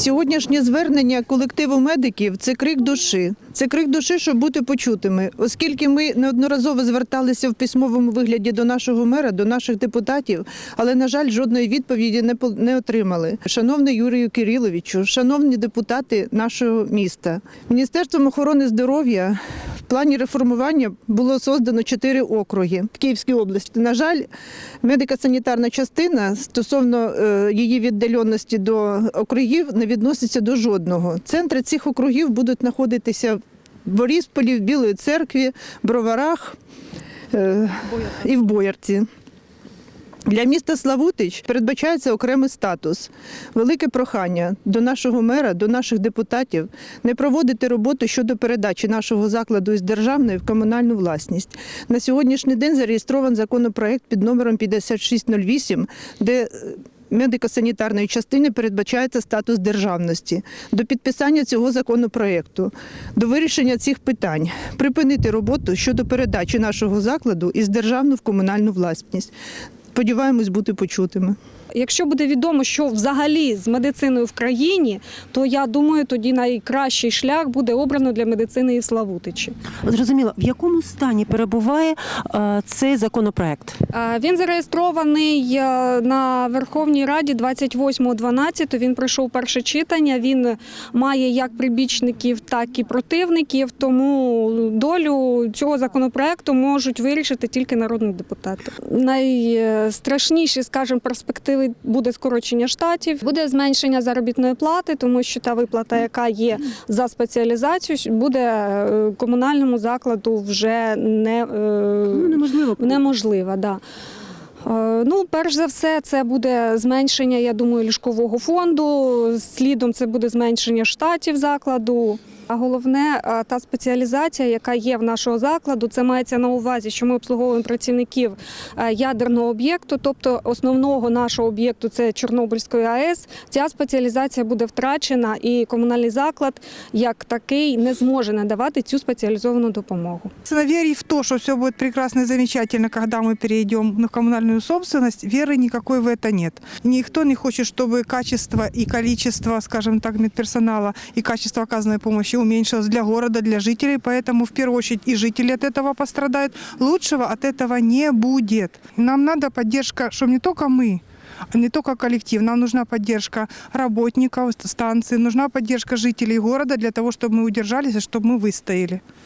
Сьогоднішнє звернення колективу медиків це крик душі. Це крик душі, щоб бути почутими, оскільки ми неодноразово зверталися в письмовому вигляді до нашого мера, до наших депутатів, але на жаль, жодної відповіді не отримали. Шановний Юрію Кириловичу, шановні депутати нашого міста, Міністерством охорони здоров'я плані реформування було создано чотири округи в Київській області. На жаль, медико-санітарна частина стосовно е, її віддаленості до округів не відноситься до жодного. Центри цих округів будуть знаходитися в Борісполі, в Білої церкві, Броварах е, і в Боярці. Для міста Славутич передбачається окремий статус. Велике прохання до нашого мера, до наших депутатів не проводити роботу щодо передачі нашого закладу із державної в комунальну власність. На сьогоднішній день зареєстрований законопроект під номером 5608, де е, медико-санітарної частини передбачається статус державності. До підписання цього законопроекту, до вирішення цих питань, припинити роботу щодо передачі нашого закладу із державну в комунальну власність. Сподіваємось бути почутими. Якщо буде відомо, що взагалі з медициною в країні, то я думаю, тоді найкращий шлях буде обрано для медицини і в Славутичі. Зрозуміло, в якому стані перебуває е, цей законопроект? Е, Він зареєстрований е, на Верховній Раді 28.12. Він пройшов перше читання. Він має як прибічників, так і противників. Тому долю цього законопроекту можуть вирішити тільки народні депутати. Найстрашніші, скажімо, перспективи буде скорочення штатів, буде зменшення заробітної плати, тому що та виплата, яка є за спеціалізацію, буде е, комунальному закладу вже не е, неможливо. неможлива. Да. Е, Ну, перш за все, це буде зменшення, я думаю, ліжкового фонду. Слідом це буде зменшення штатів закладу. А головне, е, та спеціалізація, яка є в нашого закладу, це мається на увазі, що ми обслуговуємо працівників е, ядерного об'єкту, тобто основного нашого об'єкту це Чорнобильської АЕС. Ця спеціалізація буде втрачена, і комунальний заклад як такий не зможе надавати цю спеціалізовану допомогу. Собственно, верить в то, что все будет прекрасно и замечательно, когда мы перейдем на коммунальную собственность, веры никакой в это нет. Никто не хочет, чтобы качество и количество, скажем так, медперсонала и качество оказанной помощи уменьшилось для города, для жителей, поэтому в первую очередь и жители от этого пострадают. Лучшего от этого не будет. Нам надо поддержка, чтобы не только мы, не только коллектив, нам нужна поддержка работников станции, нужна поддержка жителей города для того, чтобы мы удержались и чтобы мы выстояли.